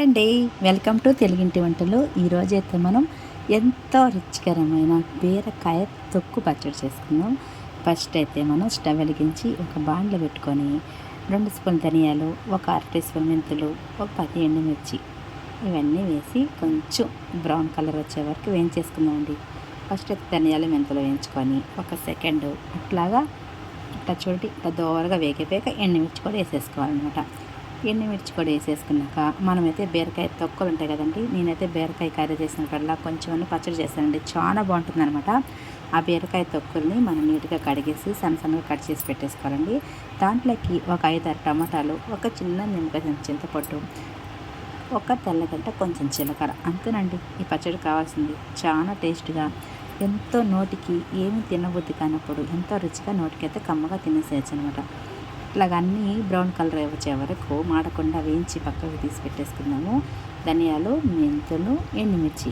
అండి welcome to తెలుగింటి వంటలు. ఈరోజైతే మనం ఎంతో రుచికరమైన బీరకాయ తొక్కు పచ్చడి చేసుకుందాం. ఫస్ట్ అయితే మనం స్టవ్ వెలిగించి ఒక బాండ్లో పెట్టుకొని రెండు స్పూన్ ధనియాలు ఒక అరటి స్పూన్ మెంతులు ఒక పది ఎండుమిర్చి ఇవన్నీ వేసి కొంచెం బ్రౌన్ కలర్ వచ్చే వరకు వేయించేసుకుందామండి ఫస్ట్ అయితే ధనియాలు మెంతులు వేయించుకొని ఒక సెకండ్ అట్లాగా ఇట్లా చూడండి ఇట్లా దోరగా వేగిపోయాక ఎండుమిర్చి కూడా వేసేసుకోవాలన్నమాట. ఎండుమిర్చి కూడా వేసేసుకున్నాక మనమైతే బీరకాయ తొక్కలు ఉంటాయి కదండి నేనైతే బీరకాయ కర్రీ చేసినప్పుడల్లా కొంచెం పచ్చడి చేస్తానండి. చాలా బాగుంటుంది అనమాట ఆ బీరకాయ తొక్కుల్ని మనం నీట్గా కడిగేసి సన్న సన్నగా కట్ చేసి పెట్టేసుకోవాలండి. దాంట్లోకి ఒక ఐదారు టమాటాలు ఒక చిన్న నిమ్మకాయ చింతపట్టు ఒక తెల్లగడ్డ కొంచెం జీలకర్ర అంతేనండి. ఈ పచ్చడి కావాల్సింది. చాలా టేస్ట్గా ఎంతో నోటికి ఏమి తినబుద్ధి కానప్పుడు ఎంతో రుచిగా నోటికైతే కమ్మగా తినేసేయచ్చు అనమాట ఇట్లాగన్నీ బ్రౌన్ కలర్ వచ్చే వరకు మాడకుండా వేయించి పక్కకు తీసి పెట్టేసుకున్నాము ధనియాలు మెంతులు ఎండుమిర్చి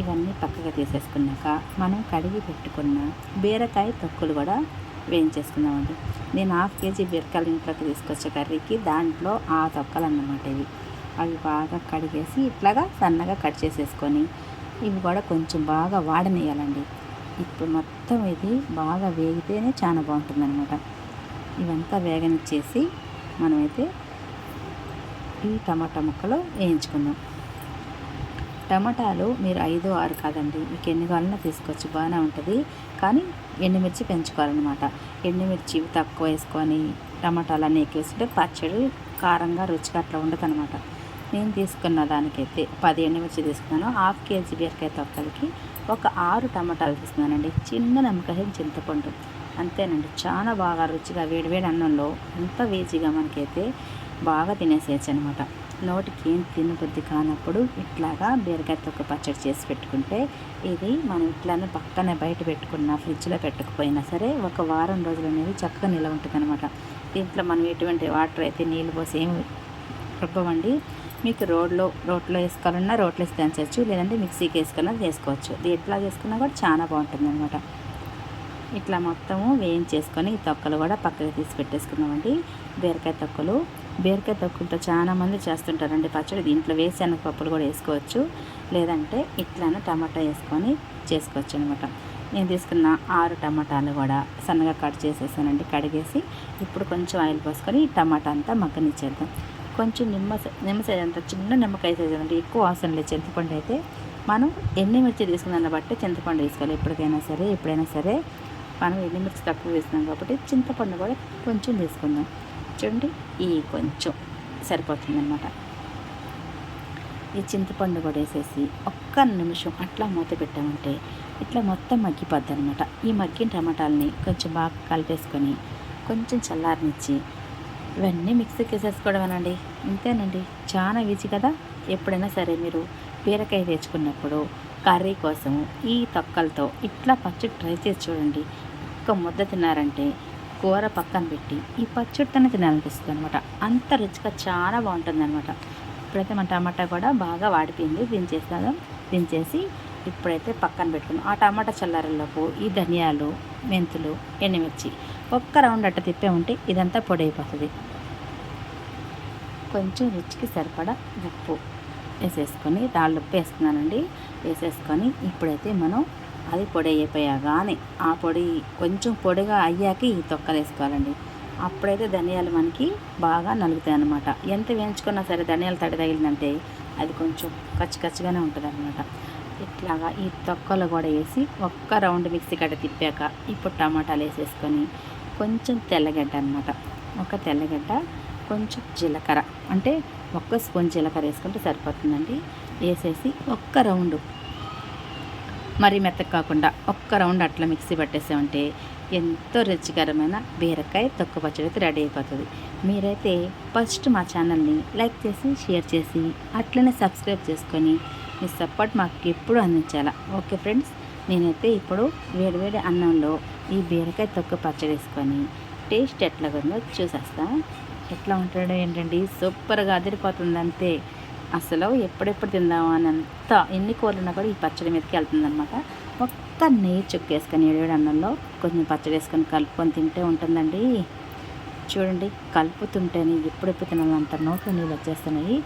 ఇవన్నీ పక్కగా తీసేసుకున్నాక మనం కడిగి పెట్టుకున్న బీరకాయ తొక్కులు కూడా వేయించేసుకున్నామండి నేను హాఫ్ కేజీ బీరకాయలు ఇంట్లోకి తీసుకొచ్చే కర్రీకి దాంట్లో ఆ తొక్కలు అన్నమాట ఇవి. అవి బాగా కడిగేసి ఇట్లాగా సన్నగా కట్ చేసేసుకొని ఇవి కూడా కొంచెం బాగా వాడనేయాలండి ఇప్పుడు మొత్తం ఇది బాగా వేగితేనే చాలా బాగుంటుందన్నమాట. అనమాట ఇవంతా వేగనిచ్చేసి మనమైతే ఈ టమాటా ముక్కలు వేయించుకుందాం. టమాటాలు మీరు ఐదు ఆరు కాదండి. మీకు ఎన్ని కావాలన్నా తీసుకోవచ్చు. బాగానే ఉంటుంది. కానీ ఎండుమిర్చి పెంచుకోవాలన్నమాట. ఎండుమిర్చి తక్కువ వేసుకొని టమాటాలు అన్నీ ఎక్కువ వేసుకుంటే పచ్చడి కారంగా రుచిగా అట్లా ఉండదు అనమాట నేను తీసుకున్న దానికైతే పది ఎండుమిర్చి తీసుకున్నాను. హాఫ్ కేజీ బీరకాయ తొక్కలకి ఒక ఆరు టమాటాలు తీసుకున్నానండి. చిన్న నమ్మకాయ చింతపండు. అంతేనండి. చాలా బాగా రుచిగా వేడివేడి అన్నంలో అంత వేజీగా మనకైతే బాగా తినేసేయచ్చు అనమాట నోటికి ఏం తినబుద్ధి కానప్పుడు ఇట్లాగా బీరకాయ తొక్క పచ్చడి చేసి పెట్టుకుంటే ఇది మనం ఇట్లానే పక్కనే బయట పెట్టుకున్న ఫ్రిడ్జ్లో పెట్టకపోయినా సరే ఒక వారం రోజులు అనేది చక్కగా నిలవ ఉంటుంది అనమాట దీంట్లో మనం ఎటువంటి వాటర్ అయితే నీళ్ళు పోసి ఏమి రుబ్బవండి మీకు రోడ్లో రోట్లో వేసుకోవాలన్నా రోట్లో వేసి దంచవచ్చు లేదంటే మిక్సీకి వేసుకున్నా చేసుకోవచ్చు. ఎట్లా చేసుకున్నా కూడా చాలా బాగుంటుంది అనమాట ఇట్లా మొత్తము వేయించేసుకొని ఈ తొక్కలు కూడా పక్కకి తీసి బీరకాయ తొక్కలు. బీరకాయ తొక్కులతో చాలామంది చేస్తుంటారండి పచ్చడి. దీంట్లో వేసి పప్పులు కూడా వేసుకోవచ్చు. లేదంటే ఇట్లానే టమాటా వేసుకొని చేసుకోవచ్చు అనమాట నేను తీసుకున్న ఆరు టమాటాలు కూడా సన్నగా కట్ చేసేసానండి. కడిగేసి ఇప్పుడు కొంచెం ఆయిల్ పోసుకొని టమాటా అంతా మగ్గనిచ్చేద్దాం. కొంచెం నిమ్మ నిమ్మ సైజ్ అంతా చిన్న నిమ్మకాయ సైజ్ అండి. ఎక్కువ అవసరం లేదు. చింతపండు అయితే మనం ఎన్ని మిర్చి తీసుకున్న బట్టి చింతపండు తీసుకోవాలి. ఎప్పటికైనా సరే ఎప్పుడైనా సరే. మనం ఎండుమిర్చి తక్కువ వేసినాం కాబట్టి చింతపండు కూడా కొంచెం తీసుకుందాం. చూడండి ఈ కొంచెం సరిపోతుందన్నమాట. ఈ చింతపండు కూడా వేసేసి ఒక్క నిమిషం అట్లా మూత పెట్టామంటే ఇట్లా మొత్తం మగ్గిపోద్ది అనమాట ఈ మగ్గిన టమాటాలని కొంచెం బాగా కలిపేసుకొని కొంచెం చల్లారనిచ్చి ఇవన్నీ మిక్సీకి వేసేసుకోవడమేనండి ఇంతేనండి. చాలా ఈజీ కదా. ఎప్పుడైనా సరే మీరు బీరకాయ తెచ్చుకున్నప్పుడు కర్రీ కోసం ఈ తొక్కలతో ఇట్లా పచ్చడి ట్రై చేసి చూడండి. ఒక ముద్ద తిన్నారంటే కూర పక్కన పెట్టి ఈ పచ్చడితోనే తినాలనిపిస్తుంది అనమాట అంత రుచిగా చాలా బాగుంటుంది అనమాట ఇప్పుడైతే మన టమాటా కూడా బాగా వాడిపోయింది. దించేస్తాను. దించేసి ఇప్పుడైతే పక్కన పెట్టుకున్నాం ఆ టమాటా చల్లారలోపు ఈ ధనియాలు మెంతులు ఎండుమిర్చి ఒక్క రౌండ్ అట్ట తిప్పే ఉంటే ఇదంతా పొడి అయిపోతుంది కొంచెం రుచికి సరిపడా ఉప్పు వేసేసుకొని రాళ్ళు ఉప్పు వేసుకున్నానండి వేసేసుకొని ఇప్పుడైతే మనం అది పొడి అయిపోయాగానే ఆ పొడి కొంచెం పొడిగా అయ్యాక ఈ తొక్కలు వేసుకోవాలండి. అప్పుడైతే ధనియాలు మనకి బాగా నలుగుతాయి అన్నమాట. ఎంత వేయించుకున్నా సరే ధనియాలు తడి తగిలిందంటే అది కొంచెం కచ్చికచ్చిగానే ఉంటుంది అనమాట ఇట్లాగా ఈ తొక్కలు కూడా వేసి ఒక్క రౌండ్ మిక్సీ కట్ట తిప్పాక ఇప్పుడు టమాటాలు వేసేసుకొని కొంచెం తెల్లగడ్డ అనమాట ఒక తెల్లగడ్డ కొంచెం జీలకర్ర. అంటే ఒక్క స్పూన్ జీలకర్ర వేసుకుంటే సరిపోతుందండి. వేసేసి ఒక్క రౌండ్ మరి మెత్తగా కాకుండా ఒక్క రౌండ్ అట్లా మిక్సీ పట్టేసామంటే ఎంతో రుచికరమైన బీరకాయ తొక్క పచ్చడి అయితే రెడీ అయిపోతుంది. మీరైతే ఫస్ట్ మా ఛానల్ని లైక్ చేసి షేర్ చేసి అట్లనే సబ్స్క్రైబ్ చేసుకొని మీ సపోర్ట్ మాకు ఎప్పుడు అందించాలా. ఓకే ఫ్రెండ్స్ నేనైతే ఇప్పుడు వేడివేడి అన్నంలో ఈ బీరకాయ తొక్క పచ్చడి వేసుకొని టేస్ట్ ఎట్లా ఉందో చూసేస్తా. ఎట్లా ఉంటాడో ఏంటండి? సూపర్గా అదిరిపోతుంది అంతే అసలు ఎప్పుడెప్పుడు తిందామా అని అంత ఎన్ని కూరలు ఉన్నా కూడా ఈ పచ్చడి మీదకి వెళ్తుందనమాట ఒక్క నెయ్యి చుక్కేసుకొని ఏడేడు అన్నంలో కొంచెం పచ్చడి వేసుకొని కలుపుకొని తింటే ఉంటుందండి. చూడండి కలుపుతుంటేనే ఎప్పుడెప్పుడు తినాలంత నోట్లో నీళ్ళు వచ్చేస్తున్నాయి.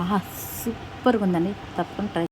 ఆహా సూపర్గా ఉందండి తప్పకుండా ట్రై